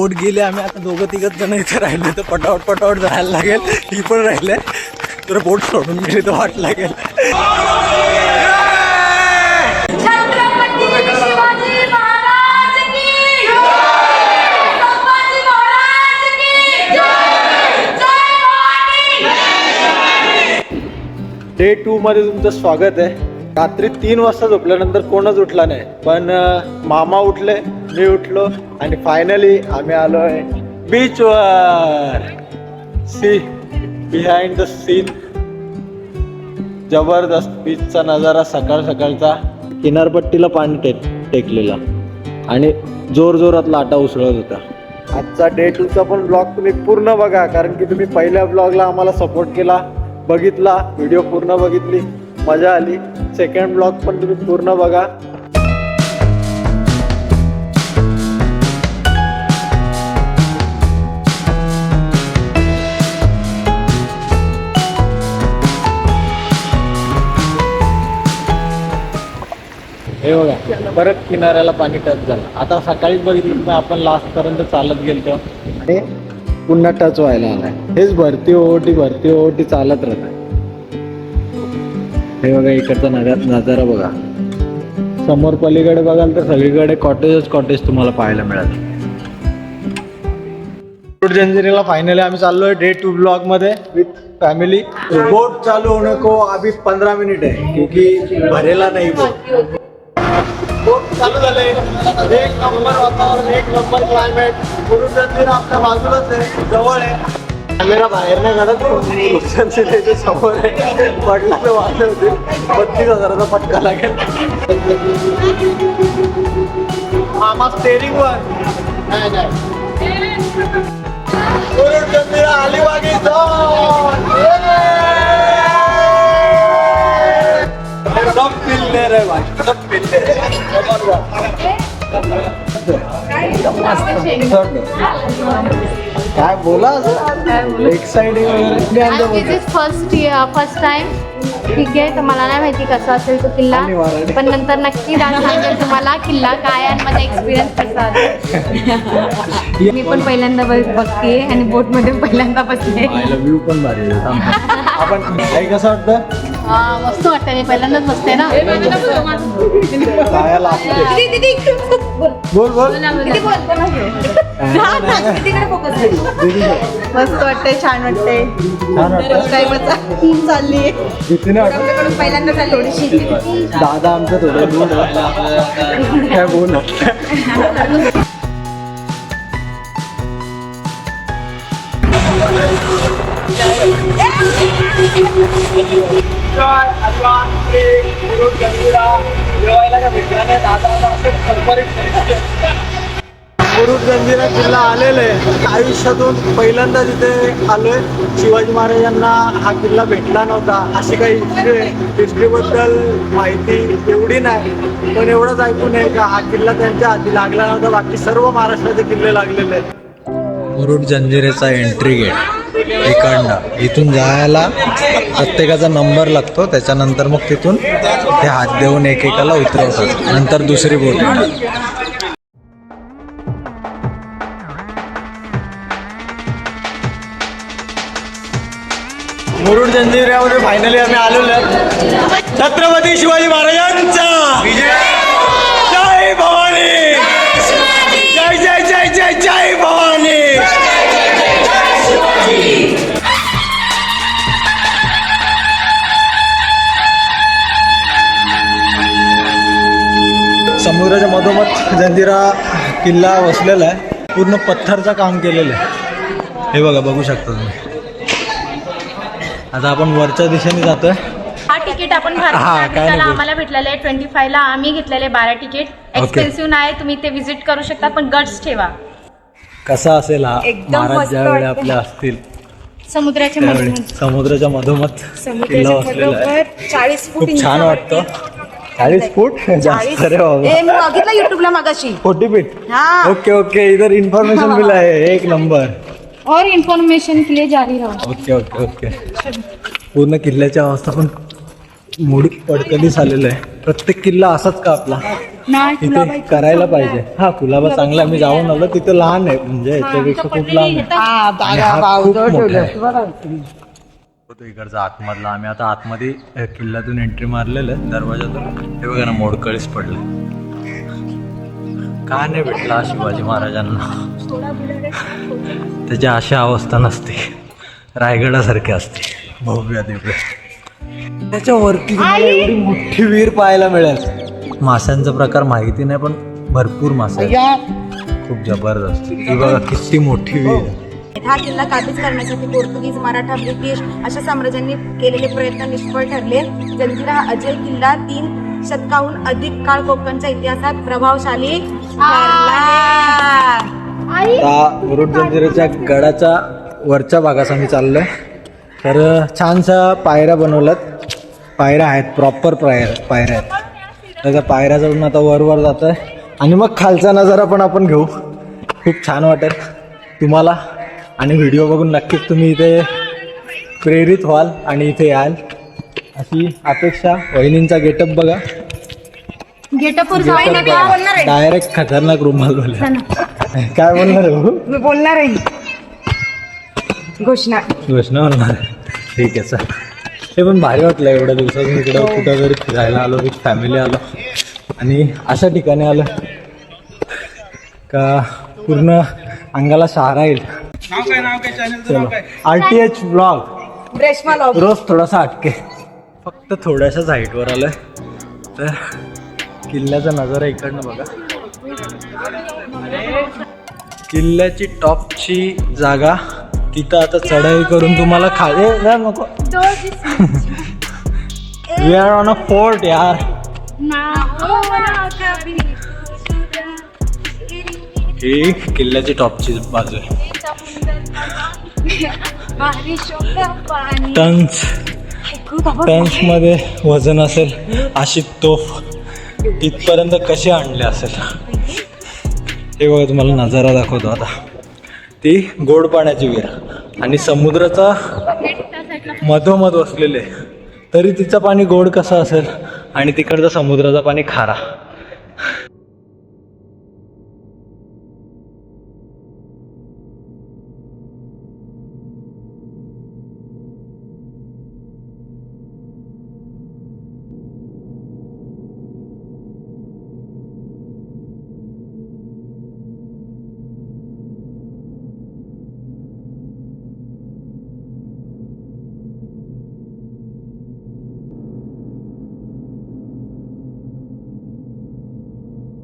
पोट गेले आम्ही आता दोघं तिघच जण इथे राहिले तर पटावट पटावट जायला लागेल. ही पण राहिले तर बोट सोडून गेली तर वाट लागेल. छत्रपती शिवाजी महाराज की संभाजी महाराज की जय! भवानी डे टू मध्ये तुमचं स्वागत आहे. रात्री तीन वाजता झोपल्यानंतर कोणच उठला नाही. पण मामा उठले. मी उठलो आणि फायनली आम्ही आलोय बीचवर सी बिहाइंड द सीन जबरदस्त बीचचा नजारा सकाळ सकाळचा. किनारपट्टीला पाणी टेक टेकलेला. आणि जोर जोरात लाटा उसळत होता आजचा डे टूचा पण ब्लॉग तुम्ही पूर्ण बघा कारण की तुम्ही पहिल्या ब्लॉगला आम्हाला सपोर्ट केला बघितला व्हिडिओ पूर्ण बघितली मजा आली. सेकंड ब्लॉग पण तुम्ही पूर्ण बघा. परत किनाऱ्याला पाणी टच झालं. आता सकाळीच बघितलं तर आपण लास्ट पर्यंत चालत गेलतो. आणि पुन्हा टच व्हायला आलाय. हेच भरती ओटी भरती ओटी चालत राहत. हे बघा इकडचा नजारा बघा. समोर पलीकडे बघाल तर सगळीकडे कॉटेजच कॉटेज तुम्हाला पाहायला मिळाल. रोड जंजिरीला फायनली आम्ही चाललोय डे टू ब्लॉगमध्ये विथ फॅमिली बोट चालू होने को अभी पंधरा मिनिट आहे. क्योंकि भरेला नाही बोट झाले एक नंबर वातावरण एक नंबर क्लायमेट गुरु मंदिर आपल्या बाजूलाच आहे जवळ आहे. कॅमेरा बाहेर नाही काढत गुरुजंजीर इथे समोर आहे. पडला तर वाजले होते. बत्तीस हजाराचा फटका लागेल. मामा स्टेरिंग वर. नाही नाही. गुरु मंदिर अलिबागी सब भाई सब काय बोला एक्साइटिंग वगैरे फर्स्ट फर्स्ट टाइम ठीक आहे तर मला नाही माहिती कसा असेल तो किल्ला. पण नंतर नक्की डान्स सांगेल तुम्हाला किल्ला काय आणि माझा एक्सपिरियन्स कसा असेल मी पण पहिल्यांदा बघ- बघतेय आणि बोटमध्ये पहिल्यांदा बसले. आपण काही कसं वाटतं? मस्त वाटतं मी पहिल्यांदाच बसते ना. बोल बोल. दीदी, मस्त वाटतंय छान वाटतंय. छान वाटतं काय मजा? चालली आपल्याकडून पहिल्यांदा चालली थोडीशी दादा आमचं थोडं. काय बोल गुरु जंजिरा किल्ला आलेले आयुष्यातून पहिल्यांदा तिथे आलोय शिवाजी महाराजांना हा किल्ला भेटला नव्हता. अशी काही हिस्ट्री हिस्ट्रीबद्दल माहिती एवढी नाही पण एवढंच ऐकून आहे का हा किल्ला त्यांच्या हाती लागला नव्हता. बाकी सर्व महाराष्ट्राचे किल्ले लागलेले आहेत. मुरुड जंजिरेचा एंट्री गेट इकडनं इथून जायला प्रत्येकाचा नंबर लागतो त्याच्यानंतर मग तिथून ते हात देऊन एकेकाला उतरवतात. नंतर दुसरी बोट. येणार. मुरुड जंजिऱ्यामध्ये फायनली आम्ही आलेलो छत्रपती शिवाजी समुद्राच्या मधोमध जंजिरा किल्ला वसलेला आहे. पूर्ण पत्थरचं काम केलेलं आहे. हे बघा बघू शकता तुम्ही. आता आपण वरच्या दिशेने जातोय. हा तिकीट आपण हा, काय नाही भारताला बोल. आम्हाला भेटलेलं आहे. ट्वेंटी फायला आम्ही घेतलेले बारा तिकीट. एक्सपेन्सिव्ह नाही तुम्ही ते विजिट करू शकता पण गट्स ठेवा. कसा असेल हा? एकदम महाराज मस्त ज्यावेळी वाटतं. आपल्या असतील समुद्राच्या त्यावेळी समुद्राच्या मधोमध किल्ला वसलेला आहे. चाळीस फूट खूप छान वाटतं. चाळीस फूट? जास्त रे बाबा. ए मी बघितलं युट्यूबला मगाशी. Forty feet? हा. Okay okay. इधर इन्फॉर्मेशन मिला है. एक नंबर और इन्फॉर्मेशन के लिए जारी रहो. Okay okay okay. पूर्ण किल्ल्याची अवस्था पण मोडी पडकलीच आलेलं आहे. प्रत्येक किल्ला असाच का आपला? इथे करायला पाहिजे. हा कुलाबा चांगला मी जाऊन आलो. तिथं लहान आहे. म्हणजे याच्यापेक्षा खूप लहान आहे. आणि हा खूप मोठा आहे. तो इकडचा आतमधला. आम्ही आता आतमध्ये किल्ल्यातून एंट्री मारलेलं. दरवाजातून हे बघा ना मोडकळीच पडलं. का नाही भेटला शिवाजी महाराजांना? त्याची अशी अवस्था नसते. रायगडासारखी असते. भव्य दिव्य. त्याच्यावरती तुम्हाला एवढी मोठी विहीर पाहायला मिळेल. माशांचा प्रकार माहिती नाही पण भरपूर मासे. खूप जबरदस्त. ही बघा किती मोठी विहीर आहे. हा किल्ला काबीज करण्यासाठी पोर्तुगीज मराठा ब्रिटिश अशा साम्राज्यांनी केलेले प्रयत्न निष्फळ ठरले. जंजिरा हा अजय किल्ला तीन शतकाहून अधिक काळ कोकणच्या इतिहासात प्रभावशाली मुरुड जंजिराच्या गडाच्या वरच्या भागास आम्ही चाललोय. तर छानशा पायऱ्या बनवल्यात. पायऱ्या आहेत प्रॉपर पायऱ्या पायऱ्या आहेत. तर त्या पायऱ्या चढून आता वर वर जात आहे आणि मग खालचा नजारा पण आपण घेऊ. खूप छान वाटेल. तुम्हाला आणि व्हिडिओ बघून नक्कीच तुम्ही इथे प्रेरित व्हाल आणि इथे याल. अशी अपेक्षा वहिनींचा गेटअप बघा. गेटअपवर डायरेक्ट खतरनाक रुमाल बोलला काय बोलणार आहे भाऊ? मी बोलणार आहे. घोषणा. घोषणा होणार. ठीक आहे सर हे पण भारी वाटलं एवढ्या दिवसातून इकडं कुठं तरी फिरायला आलो विथ फॅमिली आलो. आणि अशा ठिकाणी आलो का पूर्ण अंगाला शहारा येईल. चलो. R T H blog Reshma log. रोज थोडासा हटके फक्त थोड्याशाच हाईटवर आलोय. तर किल्ल्याचा नजारा इकडनं बघा. किल्ल्याची टॉपची जागा तिथं आता चढाई करून तुम्हाला खाली जा नको. We are on a fort यार. ही किल्ल्याची टॉपची बाजू आहे. टन्स टन्समध्ये वजन असेल अशी तोफ. इथपर्यंत कशी आणले असेल? हे बघा तुम्हाला नजारा दाखवतो आता. ती गोड पाण्याची विहीर. आणि समुद्राचा मधोमध वसलेले. तरी तिचं पाणी गोड कसं असेल? आणि तिकडचं समुद्राचं पाणी खारा.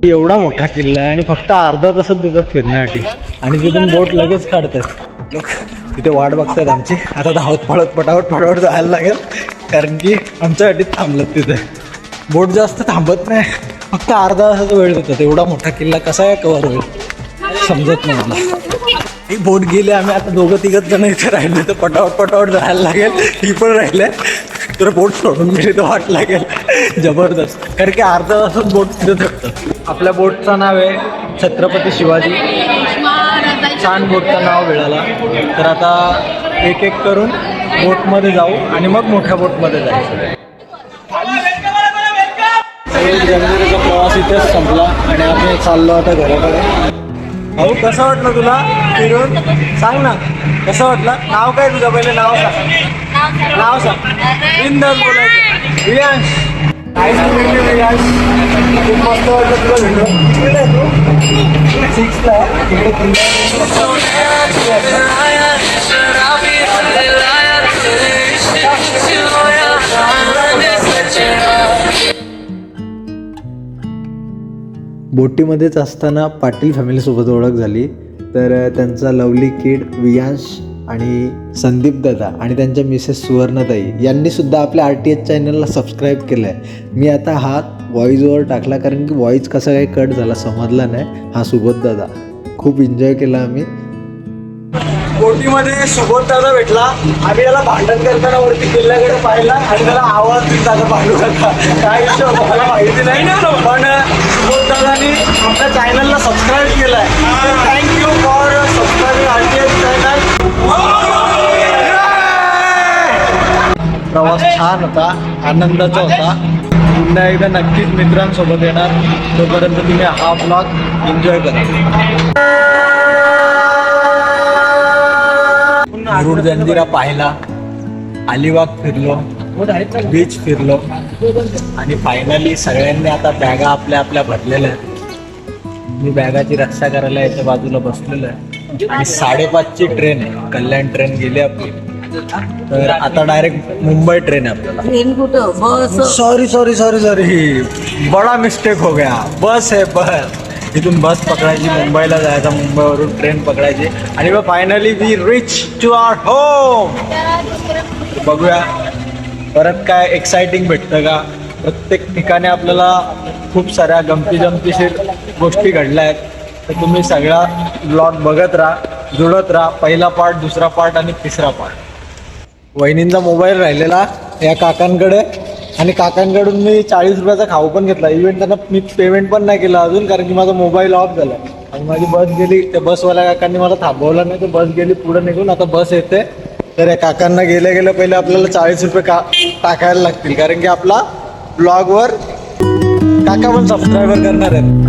एवढा मोठा किल्ला आहे आणि फक्त अर्धा तासात देतात फिरण्यासाठी. आणि तिथून बोट लगेच काढतात. लोक तिथे वाट बघतात आमची. आता धावत पळत पटावट पटावट जायला लागेल. कारण की आमच्यासाठी थांबलं तिथे. बोट जास्त थांबत नाही. फक्त अर्धा तासाचा वेळ देतात. एवढा मोठा किल्ला कसा आहे कवर होईल? समजत नाही मला. ही बोट गेली आम्ही आता दोघं तिघत जण इथे राहिले. तर पटावट पटावट जायला लागेल. ही पण राहिले तर बोट सोडून गेली तर वाट लागेल. जबरदस्त. कारण की अर्धा तासच बोट तिथे थकतात आपल्या बोटचं नाव आहे छत्रपती शिवाजी. छान बोटचं नाव मिळाला. तर आता एक एक करून बोटमध्ये जाऊ आणि मग मोठ्या बोटमध्ये जायचं. जंजिरेचा प्रवास इथेच संपला आणि आम्ही चाललो आता घराकडे. भाऊ कसं वाटलं तुला फिरून? सांग ना कसं वाटलं? नाव काय तुझं? पहिले नाव सांग. नाव सांग. बिंदास बोलायचं. वियांश खूप मस्त वाटलं तुला भेटून कितीला आहे तू सिक्सला आहे तिकडे बोटीमध्येच असताना पाटील फॅमिलीसोबत ओळख झाली. तर त्यांचा लवली किड वियांश आणि संदीप दादा आणि त्यांच्या मिसेस सुवर्णताई यांनी सुद्धा आपल्या आर टी एच चॅनलला सबस्क्राईब केलं आहे मी आता हा व्हॉईस ओवर टाकला कारण की व्हॉईस कसा काही कट झाला समजला नाही. हा सुबोध दादा. खूप एन्जॉय केला आम्ही. बोटीमध्ये सुबोध दादा भेटला. आम्ही त्याला भांडण करताना वरती किल्ल्याकडे पाहिला आणि त्याला आवाज दिला दादा भांडू काय विषय होता मला माहिती नाही. पण सुबोध दादानी आपल्या चॅनलला सबस्क्राईब केलाय. Thank you for subscribing R T प्रवास छान होता आनंदाचा होता. पुन्हा एकदा नक्कीच मित्रांसोबत येणार. तोपर्यंत तुम्ही हा ब्लॉग एन्जॉय करा. मुरुड जंजिरा पाहिला. अलिबाग फिरलो. बीच फिरलो. आणि फायनली सगळ्यांनी आता बॅगा आपल्या आपल्या भरलेल्या आहेत. मी बॅगाची रक्षा करायला याच्या बाजूला बसलेलो आहे. आणि साडेपाचची ट्रेन आहे. कल्याण ट्रेन गेली आपली. तर आता डायरेक्ट मुंबई ट्रेन आहे आपल्याला. ट्रेन कुठं? Bus. Sorry sorry sorry sorry बडा मिस्टेक हो गया. बस आहे बस. इथून बस पकडायची मुंबईला जायचं मुंबईवरून ट्रेन पकडायची. आणि मग finally we reach to our home बघूया. परत काय एक्साइटिंग भेटतं का? प्रत्येक ठिकाणी आपल्याला खूप साऱ्या गमती जमतीशीर गोष्टी घडल्या आहेत. तर तुम्ही सगळा ब्लॉग बघत राहा जुळत राहा. पहिला पार्ट दुसरा पार्ट आणि तिसरा पार्ट वहिनींचा मोबाईल राहिलेला या काकांकडे. आणि काकांकडून मी चाळीस रुपयाचा खाऊ पण घेतला. इव्हन त्यांना मी पेमेंट पण नाही केलं अजून कारण की माझा मोबाईल ऑफ झाला. आणि माझी बस गेली त्या बसवाल्या काकांनी मला थांबवलं नाही तर बस गेली पुढे निघून आता बस येते. तर या काकांना गेल्या गेल्या पहिले आपल्याला चाळीस रुपये का टाकायला लागतील. कारण की आपला ब्लॉगवर काका पण सबस्क्रायबर करणार आहेत.